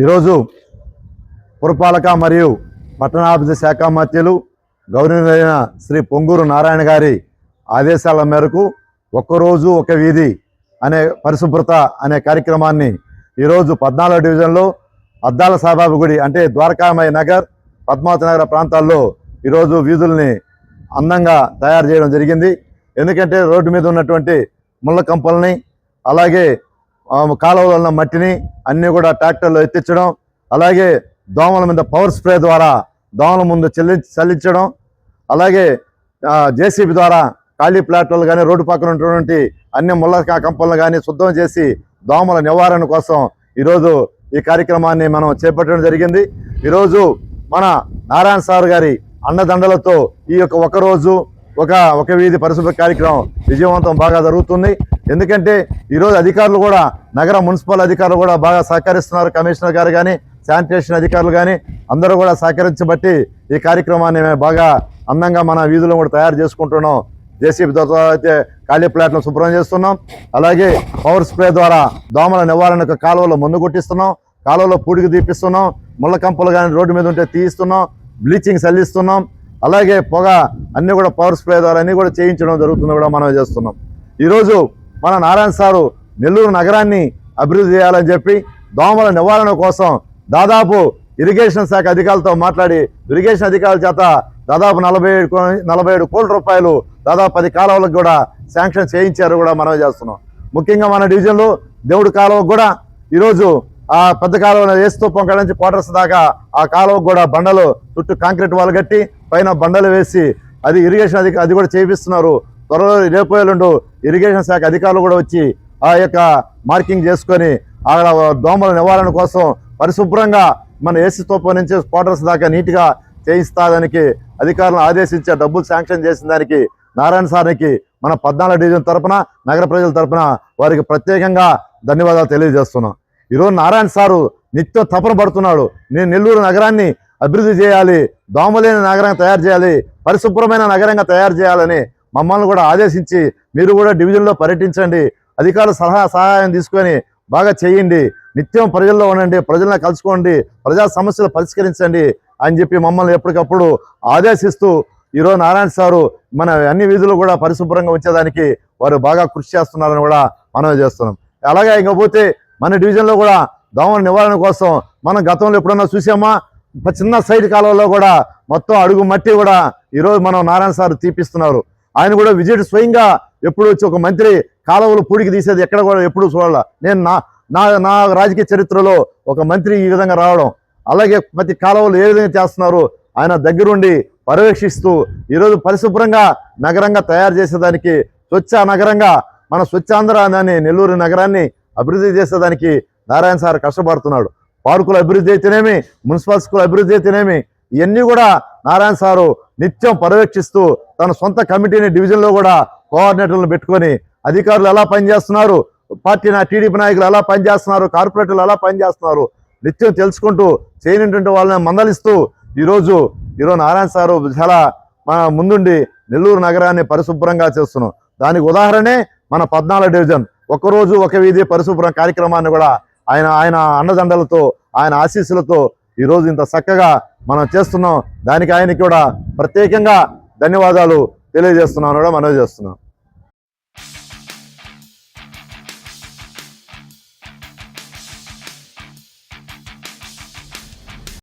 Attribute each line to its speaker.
Speaker 1: ఈరోజు పురపాలక మరియు పట్టణాభివృద్ధి శాఖ మధ్యలు గౌరవనీయులైన శ్రీ పొంగూరు నారాయణ గారి ఆదేశాల మేరకు ఒక్కరోజు ఒక వీధి అనే పరిశుభ్రత అనే కార్యక్రమాన్ని ఈరోజు పద్నాలుగో డివిజన్లో అద్దాల సాబాబు గుడి అంటే ద్వారకామయ్య నగర్ పద్మావతి నగర ప్రాంతాల్లో ఈరోజు వీధుల్ని అందంగా తయారు చేయడం జరిగింది. ఎందుకంటే రోడ్డు మీద ఉన్నటువంటి ముళ్ళ కంపల్ని అలాగే కాలువలో ఉన్న మట్టిని అన్నీ కూడా ట్రాక్టర్లో ఎత్తించడం అలాగే దోమల మీద పవర్ స్ప్రే ద్వారా దోమల ముందు చెల్లి చల్లించడం అలాగే జేసీబీ ద్వారా ఖాళీ ప్లాట్లు కానీ రోడ్డు పక్కన ఉన్నటువంటి అన్ని ముళ్ళ కంపలను కానీ శుద్ధం చేసి దోమల నివారణ కోసం ఈరోజు ఈ కార్యక్రమాన్ని మనం చేపట్టడం జరిగింది. ఈరోజు మన నారాయణ సార్ గారి అండదండలతో ఈ యొక్క ఒక రోజు ఒక ఒక వీధి పరిశుభ్ర కార్యక్రమం విజయవంతం బాగా జరుగుతుంది. ఎందుకంటే ఈరోజు అధికారులు కూడా నగర మున్సిపల్ అధికారులు కూడా బాగా సహకరిస్తున్నారు. కమిషనర్ గారు కానీ శానిటేషన్ అధికారులు కానీ అందరూ కూడా సహకరించబట్టి ఈ కార్యక్రమాన్ని మేము బాగా అందంగా మన వీధులను కూడా తయారు చేసుకుంటున్నాం. జేసీబీ ద్వారా అయితే ఖాళీ ప్లాట్లను శుభ్రం చేస్తున్నాం. అలాగే పవర్ స్ప్రే ద్వారా దోమల నివారణకు కాలువలో మందు కొట్టిస్తున్నాం. కాలువలో పూడికి తీపిస్తున్నాం. ముళ్ళ కంపలు కానీ రోడ్డు మీద ఉంటే తీయిస్తున్నాం. బ్లీచింగ్ చల్లిస్తున్నాం. అలాగే పొగ అన్నీ కూడా పవర్ స్ప్రే ద్వారా అన్నీ కూడా చేయించడం జరుగుతుంది కూడా మనం చేస్తున్నాం. ఈరోజు మన నారాయణ సారు నెల్లూరు నగరాన్ని అభివృద్ధి చేయాలని చెప్పి దోమల నివారణ కోసం దాదాపు ఇరిగేషన్ శాఖ అధికారులతో మాట్లాడి ఇరిగేషన్ అధికారుల చేత దాదాపు నలభై ఏడు నలభై ఏడు కోట్ల రూపాయలు దాదాపు పది కాలువలకు కూడా శాంక్షన్ చేయించారు కూడా మనం చేస్తున్నాం. ముఖ్యంగా మన డివిజన్లో దేవుడి కాలువకు కూడా ఈరోజు ఆ పెద్ద కాలువ వేస్తూపం కాడ నుంచి క్వార్టర్స్ దాకా ఆ కాలువకు కూడా బండలు చుట్టూ కాంక్రీట్ వాళ్ళు కట్టి పైన బండలు వేసి అది ఇరిగేషన్ అధిక అది కూడా చేపిస్తున్నారు త్వరలో రేపు ఇరిగేషన్ శాఖ అధికారులు కూడా వచ్చి ఆ యొక్క మార్కింగ్ చేసుకొని ఆ దోమల నివారణ కోసం పరిశుభ్రంగా మన ఏసీ తోప నుంచి క్వార్టర్స్ దాకా నీట్గా చేయిస్తాదానికి అధికారులను ఆదేశించే డబ్బులు శాంక్షన్ చేసిన దానికి నారాయణ సార్కి మన పద్నాలుగు డివిజన్ తరపున నగర ప్రజల తరపున వారికి ప్రత్యేకంగా ధన్యవాదాలు తెలియజేస్తున్నాం. ఈరోజు నారాయణ సారు నిత్యం తపన పడుతున్నాడు. నేను నెల్లూరు నగరాన్ని అభివృద్ధి చేయాలి దోమలేని నగరంగా తయారు చేయాలి పరిశుభ్రమైన నగరంగా తయారు చేయాలని మమ్మల్ని కూడా ఆదేశించి మీరు కూడా డివిజన్లో పర్యటించండి. అధికారుల సలహా సహాయం తీసుకొని బాగా చేయండి. నిత్యం ప్రజల్లో ఉండండి ప్రజలను కలుసుకోండి ప్రజా సమస్యలు పరిష్కరించండి అని చెప్పి మమ్మల్ని ఎప్పటికప్పుడు ఆదేశిస్తూ ఈరోజు నారాయణ సారు మన అన్ని వీధులు కూడా పరిశుభ్రంగా ఉంచేదానికి వారు బాగా కృషి చేస్తున్నారని కూడా మనం చేస్తున్నాం. అలాగే ఇంకపోతే మన డివిజన్లో కూడా దోమల నివారణ కోసం మనం గతంలో ఎప్పుడన్నా చూసామా? చిన్న సైడ్ కాలంలో కూడా మొత్తం అడుగు మట్టి కూడా ఈరోజు మనం నారాయణ సార్ తీపిస్తున్నారు. ఆయన కూడా విజిట్ స్వయంగా ఎప్పుడు వచ్చి ఒక మంత్రి కాలువలు పూడికి తీసేది ఎక్కడ కూడా ఎప్పుడు చూడాల. నేను నా నా నా రాజకీయ చరిత్రలో ఒక మంత్రి ఈ విధంగా రావడం అలాగే ప్రతి కాలువలు ఏ విధంగా చేస్తున్నారు ఆయన దగ్గరుండి పర్యవేక్షిస్తూ ఈరోజు పరిశుభ్రంగా నగరంగా తయారు చేసేదానికి స్వచ్ఛ నగరంగా మన స్వచ్ఛాంధ్ర అనే నెల్లూరు నగరాన్ని అభివృద్ధి చేసేదానికి నారాయణ సార్ కష్టపడుతున్నాడు. పార్కుల అభివృద్ధి అయితేనేమి మున్సిపల్ స్కూల్ అభివృద్ధి అయితేనేమి ఇవన్నీ కూడా నారాయణ సారు నిత్యం పర్యవేక్షిస్తూ తన సొంత కమిటీని డివిజన్లో కూడా కోఆర్డినేటర్లను పెట్టుకొని అధికారులు ఎలా పనిచేస్తున్నారు పార్టీ నా టీడీపీ నాయకులు ఎలా పనిచేస్తున్నారు కార్పొరేటర్లు ఎలా పనిచేస్తున్నారు నిత్యం తెలుసుకుంటూ చేయనటువంటి వాళ్ళని మందలిస్తూ ఈరోజు ఈరోజు నారాయణ సారు చాలా మన ముందుండి నెల్లూరు నగరాన్ని పరిశుభ్రంగా చేస్తున్నాం. దానికి ఉదాహరణే మన పద్నాలుగు డివిజన్. ఒకరోజు ఒక వీధి పరిశుభ్రం కార్యక్రమాన్ని కూడా ఆయన ఆయన అండదండలతో ఆయన ఆశీస్సులతో ఈరోజు ఇంత చక్కగా మనం చేస్తున్నాం. దానికి ఆయనకి కూడా ప్రత్యేకంగా ధన్యవాదాలు తెలియజేస్తున్నాను కూడా మనవి చేస్తున్నాం.